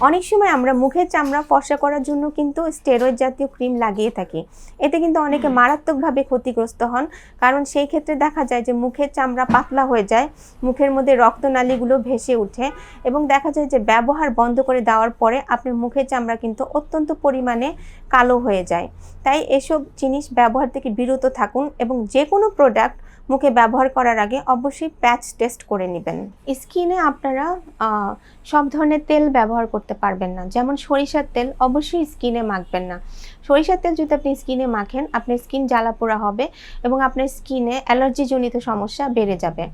অনেক সময় আমরা মুখের চামড়া ফর্সা করার জন্য কিন্তু স্টেরয়েড জাতীয় ক্রিম লাগিয়ে থাকি। এতে কিন্তু অনেকে মারাত্মকভাবে ক্ষতিগ্রস্ত হন। কারণ সেই ক্ষেত্রে দেখা যায় যে মুখের চামড়া পাতলা হয়ে যায় মুখের মধ্যে রক্তনালীগুলো ভেসে ওঠে এবং দেখা যায় যে ব্যবহার বন্ধ করে দেওয়ার পরে আপনার মুখের চামড়া কিন্তু অত্যন্ত পরিমাণে কালো হয়ে যায়। তাই এসব জিনিস ব্যবহার থেকে বিরত থাকুন এবং যে কোনো প্রোডাক্ট মুখে ব্যবহার করার আগে অবশ্যই প্যাচ টেস্ট করে নেবেন। স্কিনে আপনারা সব ধরনের তেল ব্যবহার করতে পারবেন না। যেমন সরিষার তেল অবশ্যই স্কিনে মাখবেন না। সরিষার তেল যদি আপনি স্কিনে মাখেন, আপনার স্কিন জ্বালাপোড়া হবে এবং আপনার স্কিনে অ্যালার্জিজনিত সমস্যা বেড়ে যাবে।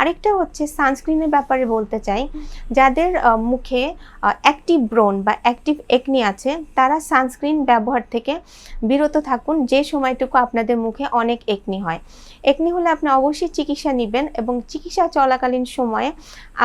আরেকটা হচ্ছে সানস্ক্রিনের ব্যাপারে বলতে চাই, যাদের মুখে অ্যাক্টিভ ব্রোন বা অ্যাক্টিভ একনি আছে, তারা সানস্ক্রিন ব্যবহার থেকে বিরত থাকুন যে সময়টুকু আপনাদের মুখে অনেক একনি হয়। একনি হলে আপনি অবশ্যই চিকিৎসা নেবেন এবং চিকিৎসা চলাকালীন সময়ে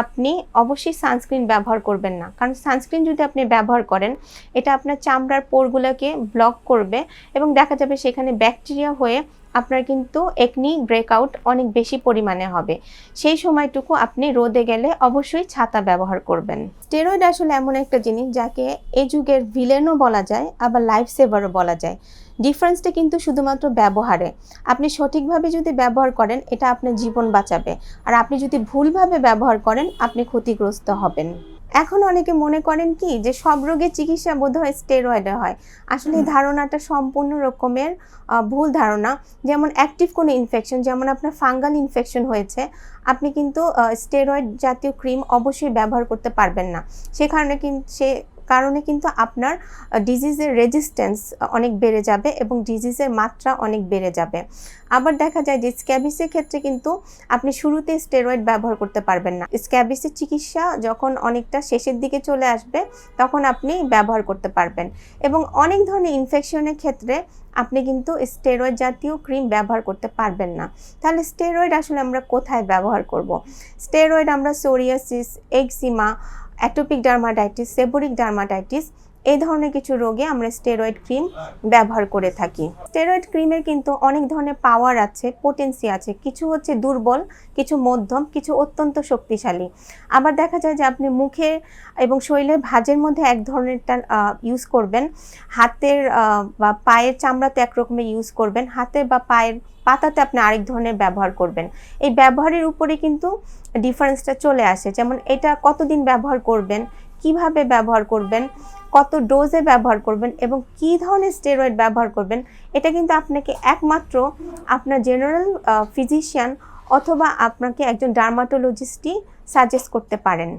আপনি অবশ্যই সানস্ক্রিন ব্যবহার করবেন না। কারণ সানস্ক্রিন যদি আপনি ব্যবহার করেন, এটা আপনার চামড়ার পোরগুলোকে ব্লক করবে এবং দেখা যাবে সেখানে ব্যাকটেরিয়া হয়ে আপনার কিন্তু একনি ব্রেকআউট অনেক বেশি পরিমাণে হবে। সেই সময়টুকু আপনি রোদে গেলে অবশ্যই ছাতা ব্যবহার করবেন। স্টেরয়েড আসলে এমন একটা জিনিস যাকে এ যুগের ভিলেনও বলা যায়, আবার লাইফ সেভারও বলা যায়। ডিফারেন্সটা কিন্তু শুধুমাত্র ব্যবহারে। আপনি সঠিকভাবে যদি ব্যবহার করেন, এটা আপনার জীবন বাঁচাবে। আর আপনি যদি ভুলভাবে ব্যবহার করেন, আপনি ক্ষতিগ্রস্ত হবেন। এখন অনেকে মনে করেন কি যে সব রোগের চিকিৎসা বোধহয় স্টেরয়েডে হয়। আসলে এই ধারণাটা সম্পূর্ণ রকমের ভুল ধারণা। যেমন অ্যাক্টিভ কোনো ইনফেকশন যেমন আপনার ফাঙ্গাল ইনফেকশন হয়েছে আপনি কিন্তু স্টেরয়েড জাতীয় ক্রিম অবশ্যই ব্যবহার করতে পারবেন না। সে কারণে কিন্তু সে কারণে কিন্তু আপনার ডিজিজের রেজিস্ট্যান্স অনেক বেড়ে যাবে এবং ডিজিজের মাত্রা অনেক বেড়ে যাবে। আবার দেখা যায় যে স্ক্যাবিসের ক্ষেত্রে কিন্তু আপনি শুরুতে স্টেরয়েড ব্যবহার করতে পারবেন না। স্ক্যাবিসের চিকিৎসা যখন অনেকটা শেষের দিকে চলে আসবে, তখন আপনি ব্যবহার করতে পারবেন। এবং অনেক ধরনের ইনফেকশনের ক্ষেত্রে আপনি কিন্তু স্টেরয়েড জাতীয় ক্রিম ব্যবহার করতে পারবেন না। তাহলে স্টেরয়েড আসলে আমরা কোথায় ব্যবহার করব? স্টেরয়েড আমরা psoriasis eczema atopic dermatitis seborrheic dermatitis এই ধরনের কিছু রোগে আমরা স্টেরয়েড ক্রিম ব্যবহার করে থাকি। স্টেরয়েড ক্রিমের কিন্তু অনেক ধরনের পাওয়ার আছে পোটেন্সি আছে। কিছু হচ্ছে দুর্বল, কিছু মধ্যম, কিছু অত্যন্ত শক্তিশালী। আবার দেখা যায় যে আপনি মুখে এবং শরীরের ভাজের মধ্যে এক ধরনেরটা ইউজ করবেন। হাতের বা পায়ের চামড়াতে একরকমের ইউজ করবেন। হাতে বা পায়ের পাতাতে আপনি আরেক ধরনের ব্যবহার করবেন। এই ব্যবহারের উপরে কিন্তু ডিফারেন্সটা চলে আসে। যেমন এটা কতদিন ব্যবহার করবেন, কীভাবে ব্যবহার করবেন কত ডোজে ব্যবহার করবেন এবং কি ধরনের স্টেরয়েড ব্যবহার করবেন, এটা কিন্তু আপনাকে একমাত্র আপনার জেনারেল ফিজিশিয়ান অথবা আপনাকে একজন ডার্মাটোলজিস্টই সাজেস্ট করতে পারেন।